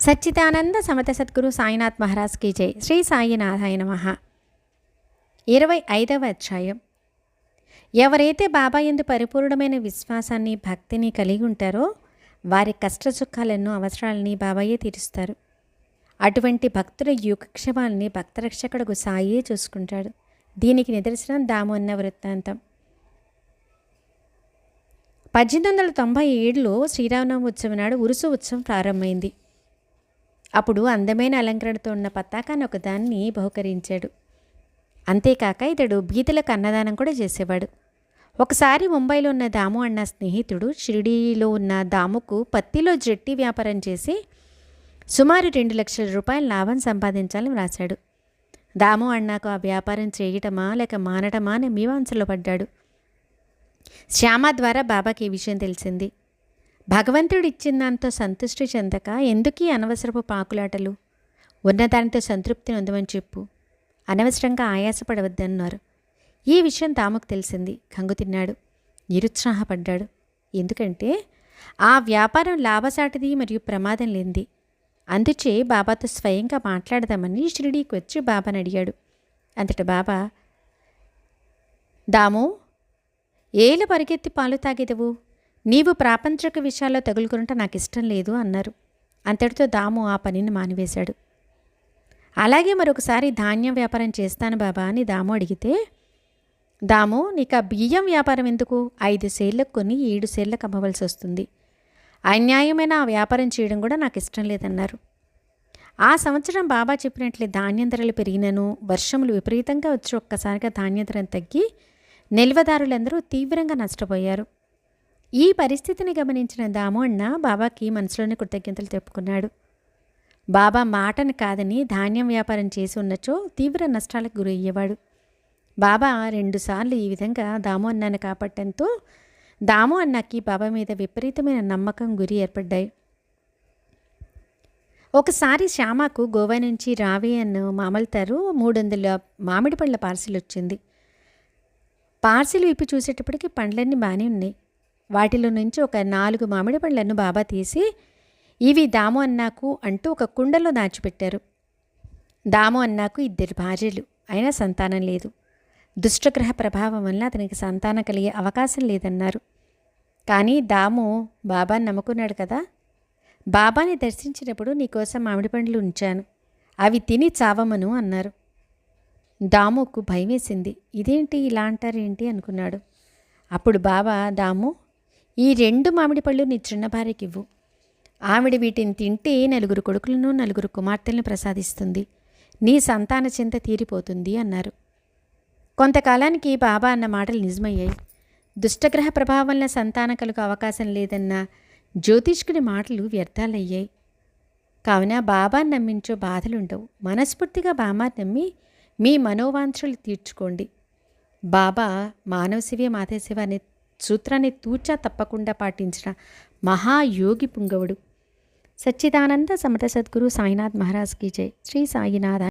సచ్చిదానంద సమత సద్గురు సాయినాథ్ మహారాజ్ కీ జై. శ్రీ సాయినాథాయ నమ. ఇరవై ఐదవ అధ్యాయం. ఎవరైతే బాబా ఎందు పరిపూర్ణమైన విశ్వాసాన్ని భక్తిని కలిగి ఉంటారో వారి కష్ట సుఖాలను అవసరాలని బాబాయే తీరుస్తారు. అటువంటి భక్తుల యోగక్షేమాలని భక్తరక్షకుడుకు సాయే చూసుకుంటాడు. దీనికి నిదర్శనం దాము అన్న వృత్తాంతం. పద్దెనిమిది వందల తొంభై ఏడులో శ్రీరామనవమి ఉత్సవం నాడు ఉరుసు ఉత్సవం ప్రారంభమైంది. అప్పుడు అందమైన అలంకరణతో ఉన్న పతాకాన్ని ఒకదాన్ని బహుకరించాడు. అంతేకాక ఇతడు బీదలకు అన్నదానం కూడా చేసేవాడు. ఒకసారి ముంబైలో ఉన్న దాము అన్న స్నేహితుడు షిరిడీలో ఉన్న దాముకు పత్తిలో జట్టి వ్యాపారం చేసి సుమారు రెండు లక్షల రూపాయల లాభం సంపాదించాలని వ్రాశాడు. దాము అన్నాకు ఆ వ్యాపారం చేయటమా లేక మానటమా అని మీమాంసలో పడ్డాడు. శ్యామ ద్వారా బాబాకి ఈ విషయం తెలిసింది. భగవంతుడు ఇచ్చిన దాంతో సంతృష్టి చెందక ఎందుకు అనవసరపు పాకులాటలు? ఉన్నదానితో సంతృప్తిని ఉందమని చెప్పు. అనవసరంగా ఆయాసపడవద్దన్నారు. ఈ విషయం తాముకు తెలిసింది. కంగు తిన్నాడు. నిరుత్సాహపడ్డాడు. ఎందుకంటే ఆ వ్యాపారం లాభసాటిది మరియు ప్రమాదం లేనిది. అందుచే బాబాతో స్వయంగా మాట్లాడదామని షిరిడీకి వచ్చి బాబాని అడిగాడు. అంతట బాబా దాము ఏల పరిగెత్తి పాలు తాగేదవు? నీవు ప్రాపంచిక విషయాల్లో తగులుకుంటే నాకు ఇష్టం లేదు అన్నారు. అంతటితో దాము ఆ పనిని మానివేశాడు. అలాగే మరొకసారి ధాన్యం వ్యాపారం చేస్తాను బాబా అని దాము అడిగితే దాము నీకు ఆ బియ్యం వ్యాపారం ఎందుకు? ఐదు సేళ్ళకు కొని ఏడు సేళ్ళకు అమ్మవలసి వస్తుంది. అన్యాయమైన ఆ వ్యాపారం చేయడం కూడా నాకు ఇష్టం లేదన్నారు. ఆ సంవత్సరం బాబా చెప్పినట్లే ధాన్యం ధరలు పెరిగినను వర్షములు విపరీతంగా వచ్చి ఒక్కసారిగా ధాన్య ధర తగ్గి నిల్వదారులందరూ తీవ్రంగా నష్టపోయారు. ఈ పరిస్థితిని గమనించిన దాము అన్న బాబాకి మనసులోని కృతజ్ఞతలు చెప్పుకున్నాడు. బాబా మాటను కాదని ధాన్యం వ్యాపారం చేసి ఉన్నచో తీవ్ర నష్టాలకు గురి అయ్యేవాడు. బాబా రెండుసార్లు ఈ విధంగా దాము అన్నను కాపాడటంతో దాము అన్నకి బాబా మీద విపరీతమైన నమ్మకం గురి ఏర్పడ్డాయి. ఒకసారి శ్యామకు గోవా నుంచి రావి అన్న మామలుతారు మూడు వందల మామిడి పళ్ళ పార్సిల్ వచ్చింది. పార్సిల్ విప్పి చూసేటప్పటికి పండ్లన్నీ బాగానే ఉన్నాయి. వాటిలో నుంచి ఒక నాలుగు మామిడి పండ్లను బాబా తీసి ఇవి దాము అన్నాకు అంటూ ఒక కుండలో దాచిపెట్టారు. దాము అన్నాకు ఇద్దరు భార్యలు అయినా సంతానం లేదు. దుష్టగ్రహ ప్రభావం వల్ల అతనికి సంతానం కలిగే అవకాశం లేదన్నారు. కానీ దాము బాబాని నమ్ముకున్నాడు కదా. బాబాని దర్శించినప్పుడు నీకోసం మామిడి పండ్లు ఉంచాను. అవి తిని చావమను అన్నారు. దాముకు భయమేసింది. ఇదేంటి ఇలా అంటారేంటి అనుకున్నాడు. అప్పుడు బాబా దాము ఈ రెండు మామిడి పళ్ళు నీ చిన్న భార్యకి ఇవ్వు ఆవిడ వీటిని తింటే నలుగురు కొడుకులను నలుగురు కుమార్తెలను ప్రసాదిస్తుంది. నీ సంతాన చింత తీరిపోతుంది అన్నారు. కొంతకాలానికి బాబా అన్న మాటలు నిజమయ్యాయి. దుష్టగ్రహ ప్రభావం వల్ల సంతాన కలుగు అవకాశం లేదన్న జ్యోతిష్కుడి మాటలు వ్యర్థాలయ్యాయి. కావున బాబా నమ్మించో బాధలుండవు. మనస్ఫూర్తిగా బాబా నమ్మి మీ మనోవాంఛలు తీర్చుకోండి. బాబా మానవ శివే మాధవశివ అనే సూత్రాన్ని తూచా తప్పకుండా పాటించిన మహాయోగి పుంగవుడు. సచ్చిదానంద సమత సద్గురు సాయినాథ్ మహారాజ్ కీ జై. శ్రీ సాయినాథ